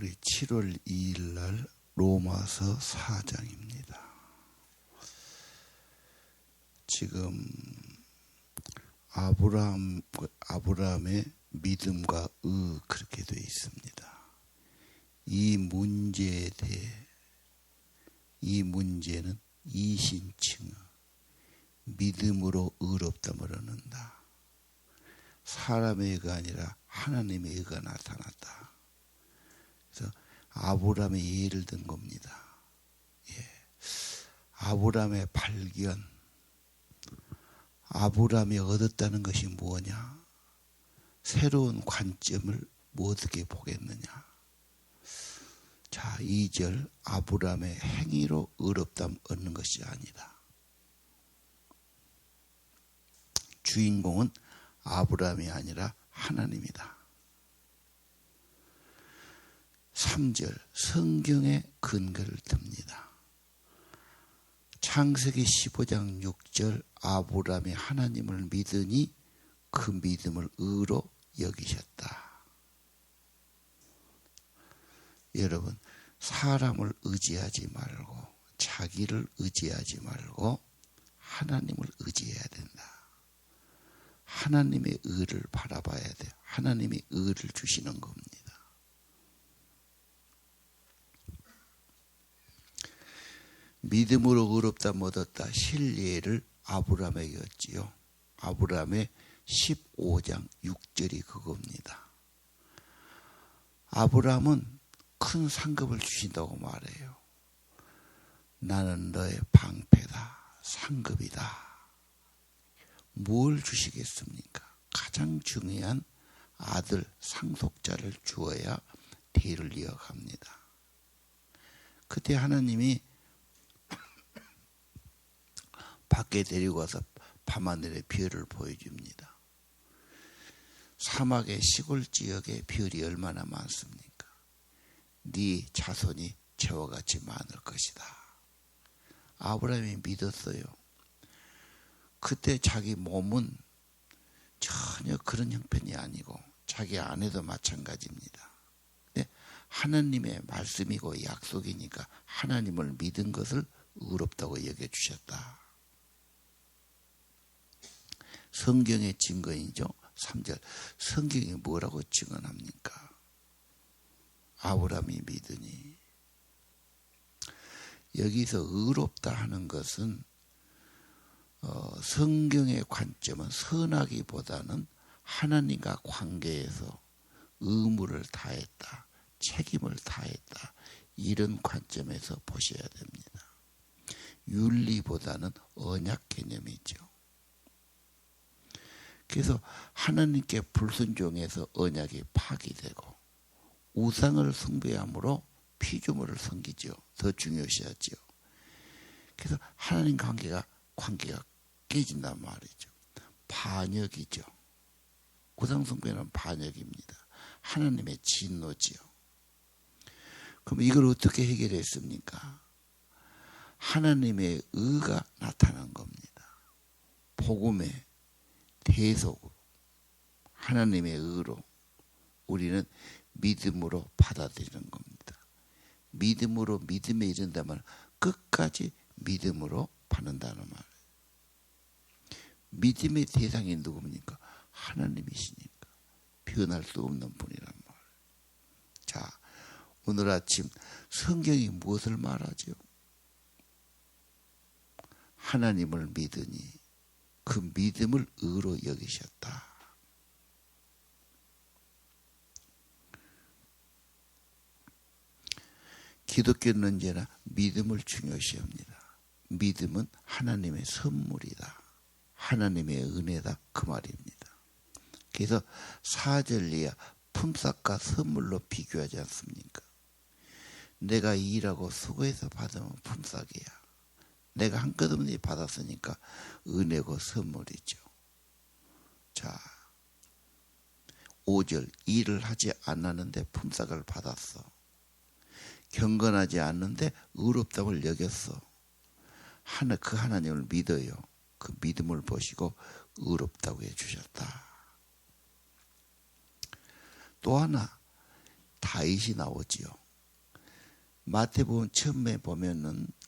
우리 7월 2일 날 로마서 4장입니다. 지금 아브라함 아브라함의 믿음과 의 그렇게 되어 있습니다. 이 문제에 대해 이 문제는 이신칭 믿음으로 의롭다을 얻는다. 사람의 의가 아니라 하나님의 의가 나타났다. 그래서 아브라함의 예를 든 겁니다. 예. 아브라함의 발견, 아브라함이 얻었다는 것이 뭐냐? 새로운 관점을 뭐 어떻게 보겠느냐? 자, 2절 아브라함의 행위로 의롭담 얻는 것이 아니다. 주인공은 아브라함이 아니라 하나님이다. 3절 성경의 근거를 듭니다. 창세기 15장 6절 아브라함이 하나님을 믿으니 그 믿음을 의로 여기셨다. 여러분 사람을 의지하지 말고 자기를 의지하지 말고 하나님을 의지해야 된다. 하나님의 의를 바라봐야 돼. 하나님이 의를 주시는 겁니다. 믿음으로 의롭다 얻었다 실례를 아브라함에게 였지요. 아브라함의 15장 6절이 그겁니다. 아브라함은 큰 상급을 주신다고 말해요. 나는 너의 방패다. 상급이다. 뭘 주시겠습니까? 가장 중요한 아들 상속자를 주어야 대를 이어갑니다. 그때 하나님이 밖에 데리고 와서 밤하늘의 별을 보여줍니다. 사막의 시골 지역에 별이 얼마나 많습니까? 네 자손이 저와 같이 많을 것이다. 아브라함이 믿었어요. 그때 자기 몸은 전혀 그런 형편이 아니고 자기 아내도 마찬가지입니다. 근데 하나님의 말씀이고 약속이니까 하나님을 믿은 것을 의롭다고 여겨주셨다. 성경의 증거이죠. 3절. 성경이 뭐라고 증언합니까? 아브라함이 믿으니. 여기서 의롭다 하는 것은 어, 성경의 관점은 선하기보다는 하나님과 관계에서 의무를 다했다. 책임을 다했다. 이런 관점에서 보셔야 됩니다. 윤리보다는 언약 개념이죠. 그래서 하나님께 불순종해서 언약이 파기되고 우상을 숭배함으로 피조물을 섬기죠. 더 중요시하죠. 그래서 하나님 관계가 관계가 깨진단 말이죠. 반역이죠. 우상 숭배는 반역입니다. 하나님의 진노지요. 그럼 이걸 어떻게 해결했습니까? 하나님의 의가 나타난 겁니다. 복음의 대속으로 하나님의 의로 우리는 믿음으로 받아들이는 겁니다. 믿음으로 믿음에 이른다면 끝까지 믿음으로 받는다는 말. 믿음의 대상이 누굽니까? 하나님이시니까 변할 수 없는 분이란 말. 자, 오늘 아침 성경이 무엇을 말하죠? 하나님을 믿으니 그 믿음을 의로 여기셨다. 기독교는 언제나 믿음을 중요시합니다. 믿음은 하나님의 선물이다. 하나님의 은혜다. 그 말입니다. 그래서 사절리야 품삯과 선물로 비교하지 않습니까? 내가 일하고 수고해서 받으면 품삯이야. 내가 한꺼번에 받았으니까 은혜고 선물이죠. 자, 5절 일을 하지 않았는데 품삯을 받았어. 경건하지 않는데 의롭다고 여겼어. 하나 그 하나님을 믿어요. 그 믿음을 보시고 의롭다고 해 주셨다. 또 하나 다윗이 나오지요. 마태복음 처음에 보면은 아,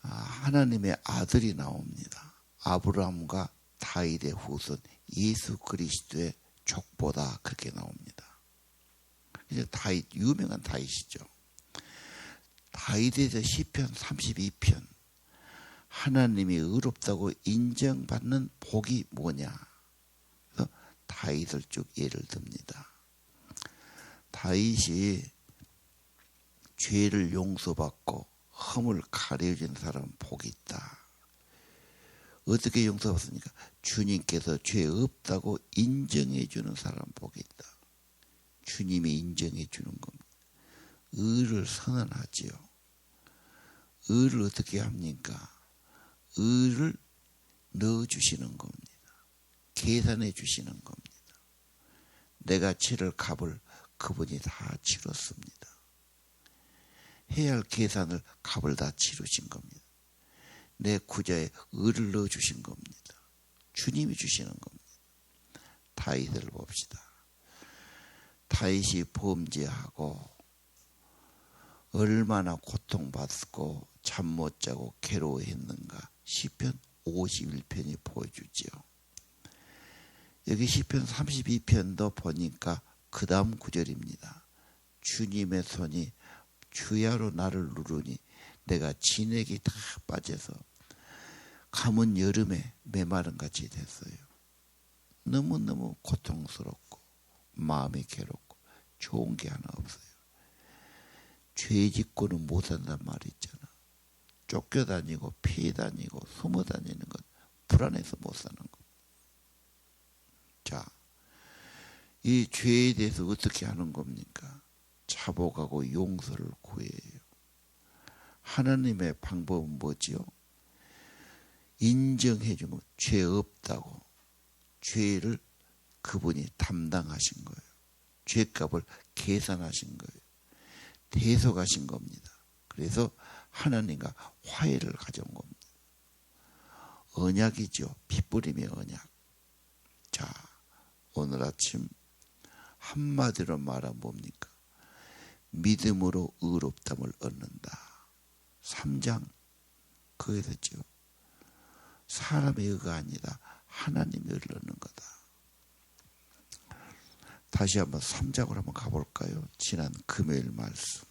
하나님의 아들이 나옵니다. 아브라함과 다윗의 후손 예수 그리스도의 족보다 그렇게 나옵니다. 이제 다윗 유명한 다윗이죠. 다윗에서 시편 32편 하나님이 의롭다고 인정받는 복이 뭐냐? 다윗을 쭉 예를 듭니다. 다윗이 죄를 용서받고 흠을 가려진 사람은 복이 있다. 어떻게 용서받습니까? 주님께서 죄 없다고 인정해 주는 사람 복이 있다. 주님이 인정해 주는 겁니다. 의를 선언하지요. 의를 어떻게 합니까? 의를 넣어 주시는 겁니다. 계산해 주시는 겁니다. 내가 치를 값을 그분이 다 치렀습니다. 해야 할 계산을 값을 다 치르신 겁니다. 내 구자에 의를 넣어 주신 겁니다. 주님이 주시는 겁니다. 다윗을 봅시다. 다윗이 범죄하고 얼마나 고통받고 잠 못 자고 괴로워했는가 시편 51편이 보여주지요. 여기 시편 32편도 보니까 그 다음 구절입니다. 주님의 손이 주야로 나를 누르니 내가 진액이 다 빠져서 감은 여름에 메마른 같이 됐어요. 너무너무 고통스럽고 마음이 괴롭고 좋은 게 하나 없어요. 죄 짓고는 못 산단 말이 있잖아. 쫓겨다니고 피해 다니고 숨어 다니는 것 불안해서 못 사는 것. 자, 이 죄에 대해서 어떻게 하는 겁니까? 자복하고 용서를 구해요. 하나님의 방법은 뭐지요? 인정해 주면 죄 없다고 죄를 그분이 담당하신 거예요. 죄값을 계산하신 거예요. 대속하신 겁니다. 그래서 하나님과 화해를 가져온 겁니다. 언약이죠. 핏부림의 언약. 자, 오늘 아침 한마디로 말하면 뭡니까? 믿음으로 의롭담을 얻는다. 3장 거기서죠. 사람의 의가 아니다. 하나님의 의를 얻는 거다. 다시 한번 3장으로 한번 가볼까요? 지난 금요일 말씀.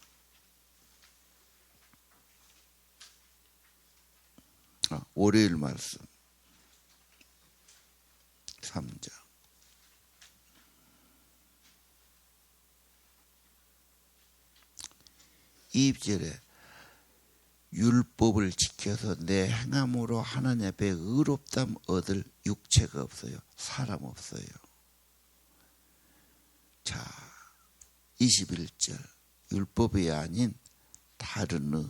아, 월요일 말씀. 3장. 이절에 율법을 지켜서 내 행함으로 하나님 앞에 의롭담 얻을 육체가 없어요. 사람 없어요. 자, 21절. 율법이 아닌 다른 의.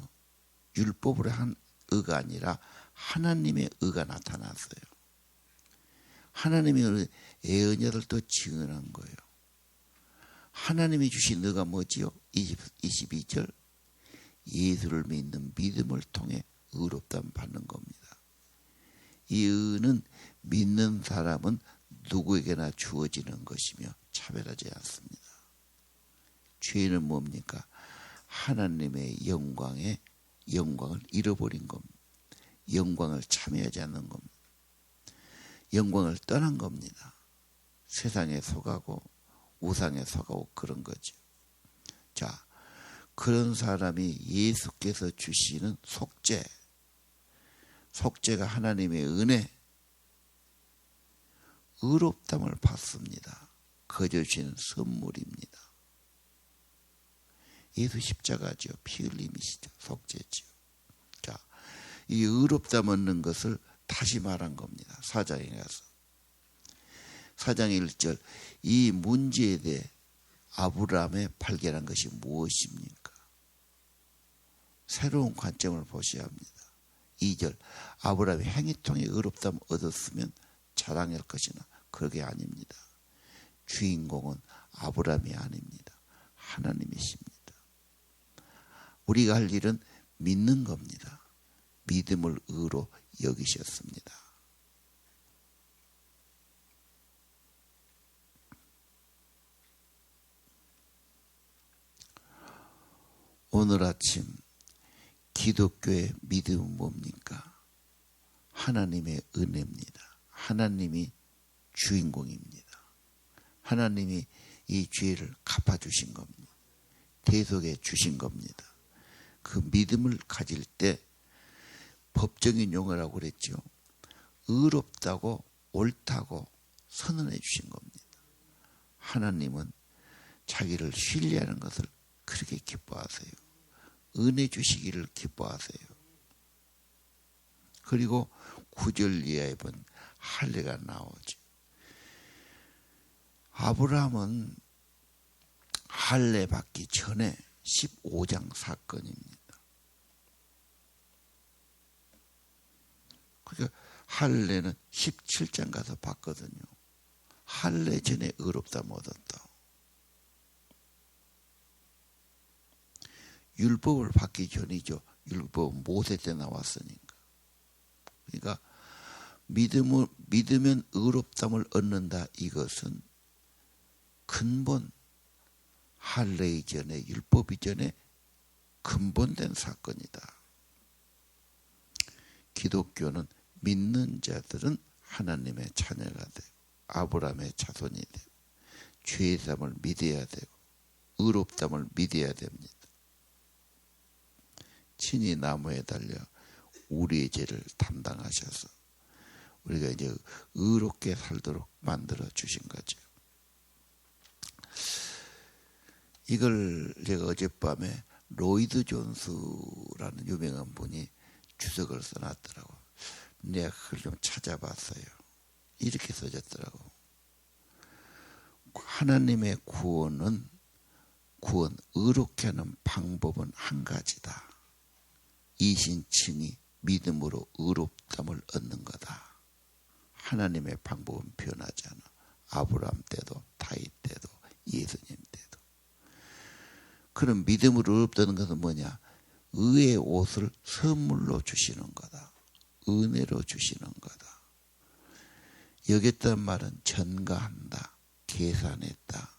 율법으로 한 의가 아니라 하나님의 의가 나타났어요. 하나님의 또 증언한 거예요. 하나님이 주신 의가 뭐지요? 20, 22절. 예수를 믿는 믿음을 통해 의롭담 받는 겁니다. 이 의는 믿는 사람은 누구에게나 주어지는 것이며 차별하지 않습니다. 죄는 뭡니까? 하나님의 영광에 영광을 잃어버린 겁니다. 영광을 참여하지 않는 겁니다. 영광을 떠난 겁니다. 세상에 속하고 우상에 속하고 그런 거죠. 자, 그런 사람이 예수께서 주시는 속죄, 속죄가 하나님의 은혜, 의롭담을 받습니다. 거저 주시는 선물입니다. 예수 십자가죠. 피 흘림이시죠. 속죄죠. 자, 이 의롭담 얻는 것을 다시 말한 겁니다. 사장에 가서. 사장 1절. 이 문제에 대해 아브라함의 발견한 것이 무엇입니까? 새로운 관점을 보셔야 합니다. 2절 아브라함이 행위 통해 의롭담 얻었으면 자랑할 것이나 그게 아닙니다. 주인공은 아브라함이 아닙니다. 하나님이십니다. 우리가 할 일은 믿는 겁니다. 믿음을 의로 여기셨습니다. 오늘 아침 기독교의 믿음은 뭡니까? 하나님의 은혜입니다. 하나님이 주인공입니다. 하나님이 이 죄를 갚아주신 겁니다. 대속해 주신 겁니다. 그 믿음을 가질 때 법적인 용어라고 그랬죠. 의롭다고 옳다고 선언해 주신 겁니다. 하나님은 자기를 신뢰하는 것을 그렇게 기뻐하세요. 은혜 주시기를 기뻐하세요. 그리고 구절 이하에 본 할례가 나오죠. 아브라함은 할례 받기 전에 15장 사건입니다. 그러니까 할례는 17장 가서 봤거든요. 할례 전에 의롭다 얻었다. 율법을 받기 전이죠. 율법 모세 때 나왔으니까. 그러니까 믿음을 믿으면 의롭담을 얻는다. 이것은 근본 할례 이전에 율법 이전에 근본된 사건이다. 기독교는 믿는 자들은 하나님의 자녀가 되고 아브라함의 자손이 되고 죄의 삶을 믿어야 되고 의롭담을 믿어야 됩니다. 친히 나무에 달려 우리의 죄를 담당하셔서 우리가 이제 의롭게 살도록 만들어 주신 거죠. 이걸 제가 어젯밤에 로이드 존스라는 유명한 분이 주석을 써놨더라고. 내가 그걸 좀 찾아봤어요. 이렇게 써졌더라고. 하나님의 구원은 구원 의롭게 하는 방법은 한 가지다. 이신칭이 믿음으로 의롭담을 얻는 거다. 하나님의 방법은 변하지 않아. 아브라함 때도 다윗 때도 예수님 때도. 그런 믿음으로 의롭다는 것은 뭐냐? 의의 옷을 선물로 주시는 거다. 은혜로 주시는 거다. 여겼단 말은 전가한다. 계산했다.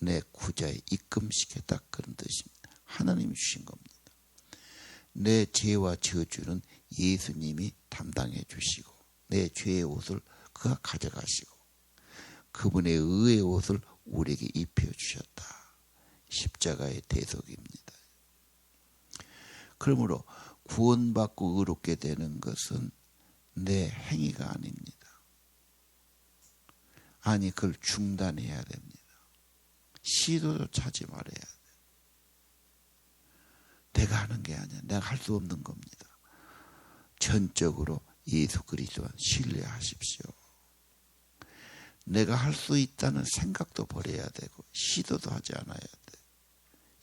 내 구자에 입금시켰다. 그런 뜻입니다. 하나님이 주신 겁니다. 내 죄와 저주는 예수님이 담당해 주시고 내 죄의 옷을 그가 가져가시고 그분의 의의 옷을 우리에게 입혀 주셨다. 십자가의 대속입니다. 그러므로 구원받고 의롭게 되는 것은 내 행위가 아닙니다. 아니 그걸 중단해야 됩니다. 시도도 차지 말아야 돼. 내가 하는 게 아니야. 내가 할 수 없는 겁니다. 전적으로 예수 그리스도만 신뢰하십시오. 내가 할 수 있다는 생각도 버려야 되고 시도도 하지 않아야 돼.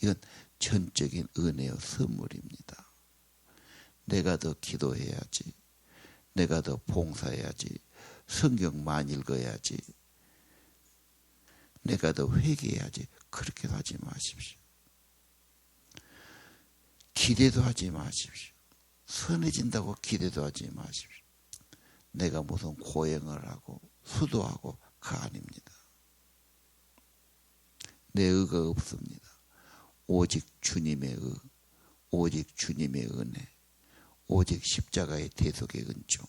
이건 전적인 은혜의 선물입니다. 내가 더 기도해야지. 내가 더 봉사해야지. 성경 많이 읽어야지. 내가 더 회개해야지. 그렇게 하지 마십시오. 기대도 하지 마십시오. 선해진다고 기대도 하지 마십시오. 내가 무슨 고행을 하고 수도하고 그 아닙니다. 내 의가 없습니다. 오직 주님의 의, 오직 주님의 은혜, 오직 십자가의 대속의 은총.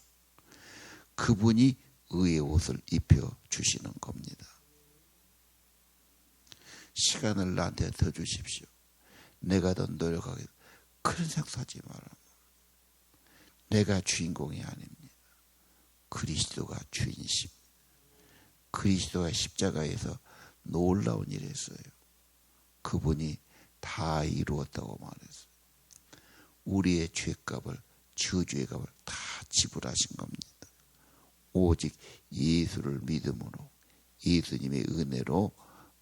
그분이 의의 옷을 입혀 주시는 겁니다. 시간을 나한테 더 주십시오. 내가 더 노력하게 그런 생각하지 마라. 내가 주인공이 아닙니다. 그리스도가 주인심. 그리스도가 십자가에서 놀라운 일을 했어요. 그분이 다 이루었다고 말했어요. 우리의 죄값을 저주의 값을 다 지불하신 겁니다. 오직 예수를 믿음으로 예수님의 은혜로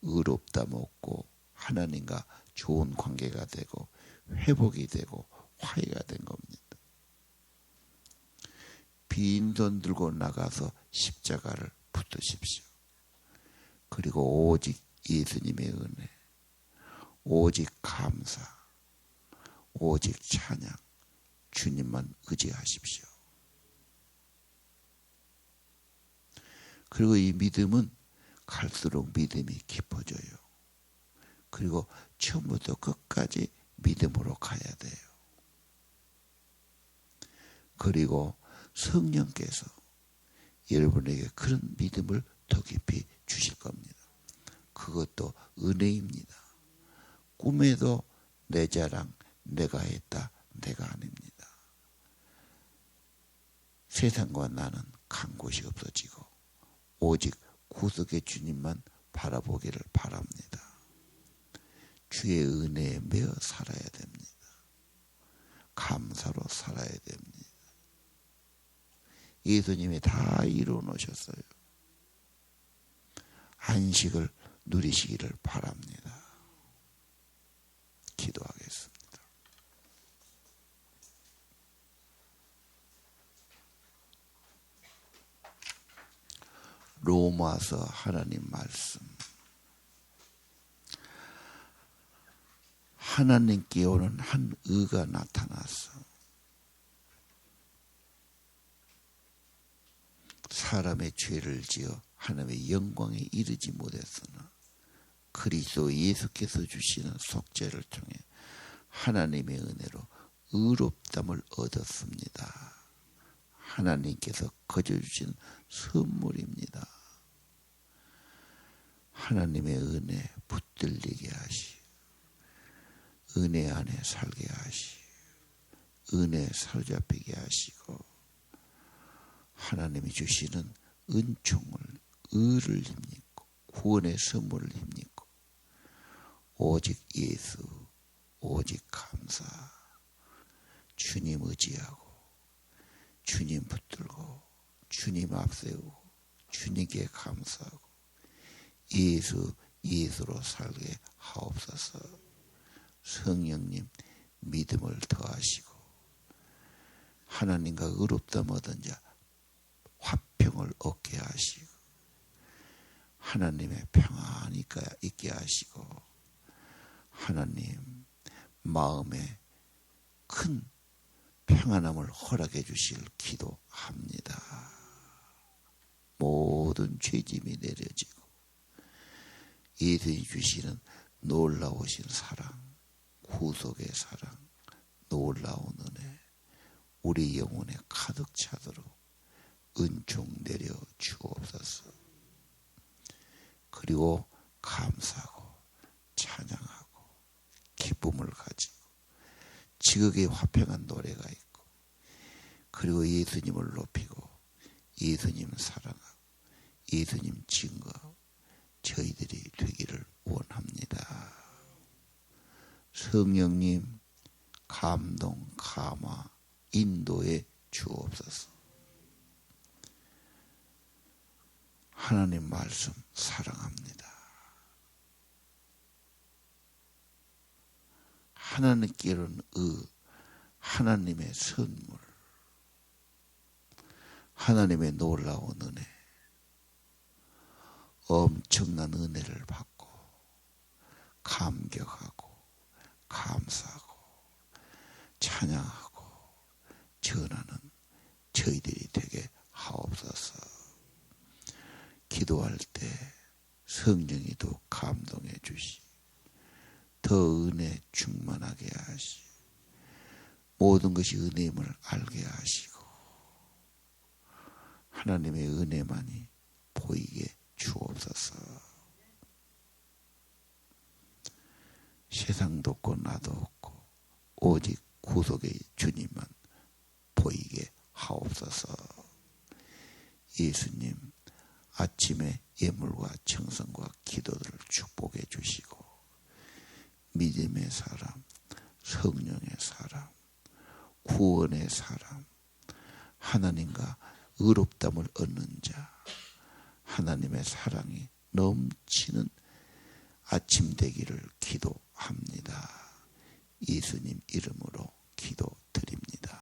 의롭다 먹고 하나님과 좋은 관계가 되고 회복이 되고 화해가 된 겁니다. 빈돈 들고 나가서 십자가를 붙으십시오. 그리고 오직 예수님의 은혜, 오직 감사, 오직 찬양, 주님만 의지하십시오. 그리고 이 믿음은 갈수록 믿음이 깊어져요. 그리고 처음부터 끝까지 믿음으로 가야 돼요. 그리고 성령께서 여러분에게 그런 믿음을 더 깊이 주실 겁니다. 그것도 은혜입니다. 꿈에도 내 자랑, 내가 했다, 내가 아닙니다. 세상과 나는 간 곳이 없어지고 오직 구속의 주님만 바라보기를 바랍니다. 주의 은혜에 매어 살아야 됩니다. 감사로 살아야 됩니다. 예수님이 다 이루어 놓으셨어요. 안식을 누리시기를 바랍니다. 기도하겠습니다. 로마서 하나님 말씀. 하나님께 오는 한 의가 나타났어. 사람의 죄를 지어 하나님의 영광에 이르지 못했으나 그리스도 예수께서 주시는 속죄를 통해 하나님의 은혜로 의롭담을 얻었습니다. 하나님께서 거저 주신 선물입니다. 하나님의 은혜 붙들리게 하시, 은혜 안에 살게 하시, 은혜 사로잡히게 하시고, 하나님이 주시는 은총을, 의를 힘입고, 구원의 선물을 힘입고, 오직 예수, 오직 감사, 주님 의지하고, 주님 붙들고, 주님 앞세우고, 주님께 감사하고, 예수, 예수로 살게 하옵소서. 성령님, 믿음을 더하시고, 하나님과 의롭다 얻은 자, 화평을 얻게 하시고, 하나님의 평안이 있게 하시고, 하나님, 마음에 큰 평안함을 허락해 주실 기도합니다. 모든 죄짐이 내려지고 예수님 주시는 놀라우신 사랑, 구속의 사랑, 놀라운 은혜, 우리 영혼에 가득 차도록 은총 내려 주옵소서. 그리고 감사하고 찬양하고 기쁨을 가지고 지극히 화평한 노래가 있고 그리고 예수님을 높이고 예수님 사랑하고 예수님 증거하고 저희들이 되기를 원합니다. 성령님 감동 감화 인도에 주옵소서. 하나님 말씀 사랑합니다. 하나님께로는 의, 하나님의 선물, 하나님의 놀라운 은혜, 엄청난 은혜를 받고, 감격하고, 감사하고, 찬양하고, 전하는 저희들이 되게 하옵소서. 기도할 때 성령이 더 감동해 주시. 더 은혜 충만하게 하시 모든 것이 은혜임을 알게 하시고 하나님의 은혜만이 보이게 주옵소서 세상도 없고 나도 없고 오직 구속의 주님만 보이게 하옵소서. 예수님 아침에 예물과 청성과 기도들을 축복해 주시고 믿음의 사람, 성령의 사람, 구원의 사람, 하나님과 의롭담을 얻는 자, 하나님의 사랑이 넘치는 아침 되기를 기도합니다. 예수님 이름으로 기도드립니다.